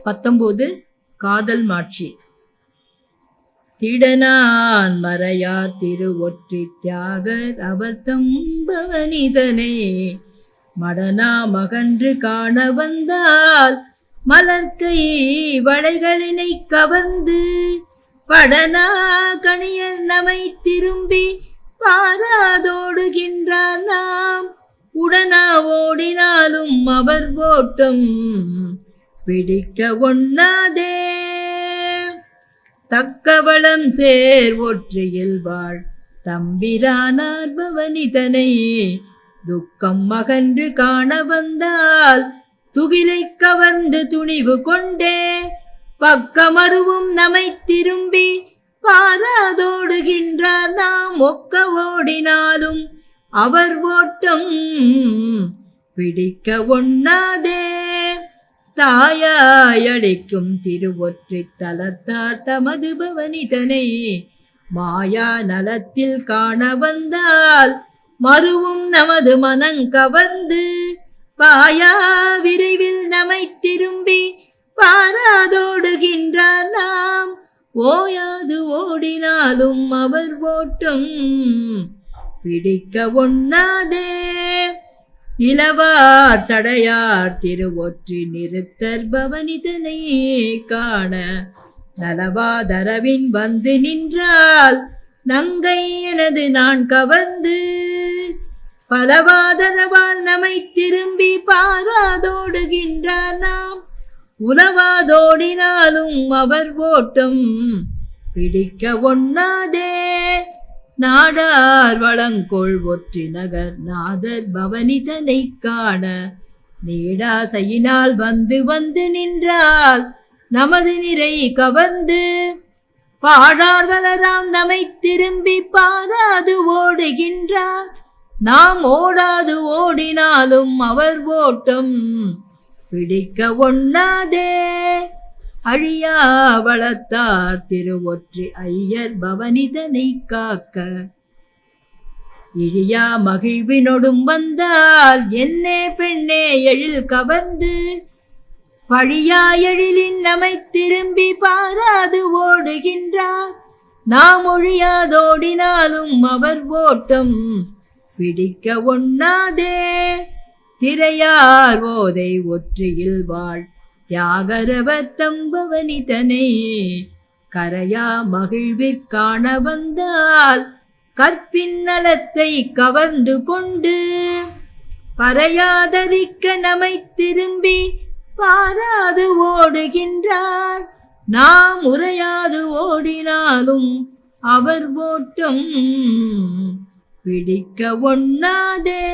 பத்தொம்போது காதல் மாட்சி. திடனான் மறையார் திரு ஒற்றி தியாகர் அவர் தம்பவனிதனை மடனா மகன்று காண வந்தால் மலர்க்கை வளைகளினை கவர்ந்து படனா கணியர் நமை திரும்பி பாராதோடுகின்றார் நாம். உடனா ஓடினாலும் அவர் ஓட்டம் பிடிக்க ஒண்ணாதே. தக்கவளம் சேர் ஒற்றியில் வாழ். தம்பிரானார் பவனிதனை. துக்கம் மகன்று காண வந்தால் துகிலை கவர்ந்து துணிவு கொண்டே. பக்கமருவும் நமை திரும்பி பாராதோடுகின்றார் நாம் ஒக்க ஓடினாலும் அவர் ஓட்டம் பிடிக்க ஒண்ணாதே. தாயாயடிக்கும் திருவொற்றை தலத்தார் தமது பவனிதனை. மாயா நலத்தில் காண வந்தால் மறுவும் நமது மனங்கவர்ந்து பாயா விரைவில் நம்மை திரும்பி பாராதோடுகின்றார் நாம். ஓயாது ஓடினாலும் அவர் ஓட்டும். பிடிக்க ஒண்ணாதே. இளவார் சடையார் திருவொற்றி நிறுத்தர் பவனிதனை காண. நலவாதரவின் வந்து நின்றால் நங்கை எனது நான் கவர்ந்து பலவாதரவால் நம்மை திரும்பி பாராதோடுகின்றார் நாம். உலவாதோடினாலும் அவர் ஓட்டம் பிடிக்க ஒண்ணாதே. நாடார் வளங்கொள் ஒற்றி நகர் நாதர் பவனிதனை காண. நீடாசையினால் வந்து வந்து நின்றால் நமது நிறை கவர்ந்து பாடார் வளராம் நம்மை திரும்பி பாராது ஓடுகின்றார். நாம் ஓடாது ஓடினாலும் அவர் ஓட்டம் பிடிக்க ஒண்ணாதே. அழியா வளத்தார் திருவொற்றி ஐயர் பவனிதனை காக்க. இழியா மகிழ்வினொடும் வந்தால் என்னே பெண்ணே எழில் கவர்ந்து. பழியா எழிலின் நமை திரும்பி பாராது ஓடுகின்றார். நாம் ஒழியாதோடினாலும் அவர் ஓட்டம் பிடிக்க ஒண்ணாதே. திரையார் ஓதை ஒற்றியில் வாழ் தியாகரவர் தம்பவனிதனை கரையா மகிழ்விற்காண வந்தால் கற்பின் நலத்தை கவர்ந்து கொண்டு பறையாதரிக்க நம்மை திரும்பி பாராது ஓடுகின்றார். நாம் உரையாது ஓடினாலும் அவர் ஓட்டம் பிடிக்க ஒண்ணாதே.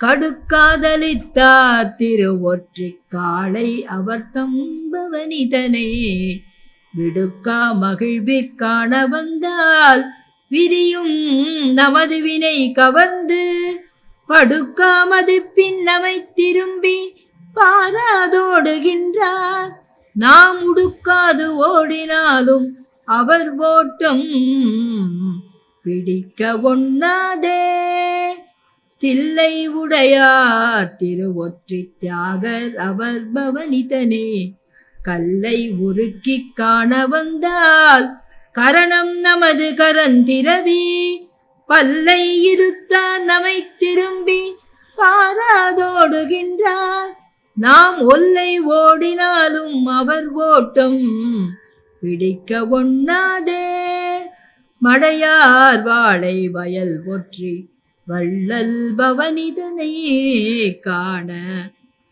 கடுக்காதலித்தார் திரு ஒற்றி காளை அவர் தம்பவனிதனே விடுக்கா மகிழ்விற்காண வந்தால் விரியும் நமது வினை கவர்ந்து. படுக்காமது பின் நமை திரும்பி பாராதோடுகின்றார். நாம் உடுக்காது ஓடினாலும் அவர் ஓட்டம் பிடிக்க ஒண்ணாதே. தில்லை உடையார் திருவொற்றி தியாகர் அவர் பவனிதனே. கல்லை உருக்கி காண வந்தால் கரணம் நமது கரந்திரவி பல்லை இருத்தான் நமை திரும்பி பாராதோடுகின்றார். நாம் ஒல்லை ஓடினாலும் அவர் ஓட்டம் பிடிக்க ஒண்ணாதே. மடையார் வாழை வயல் ஒற்றி வள்ளல் பவனிதனை காண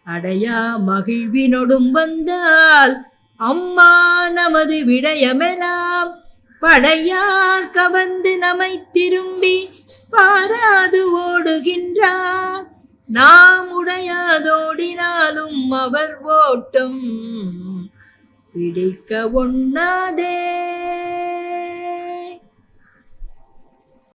அடையா மகிழ்வினொடும் வந்தால் அம்மா நமது விடயமெலாம் படையார் கவர்ந்து நம்மை திரும்பி பாராது ஓடுகின்றார். நாம் உடையாதோடினாலும் அவர் ஓட்டம் பிடிக்க ஒண்ணாதே.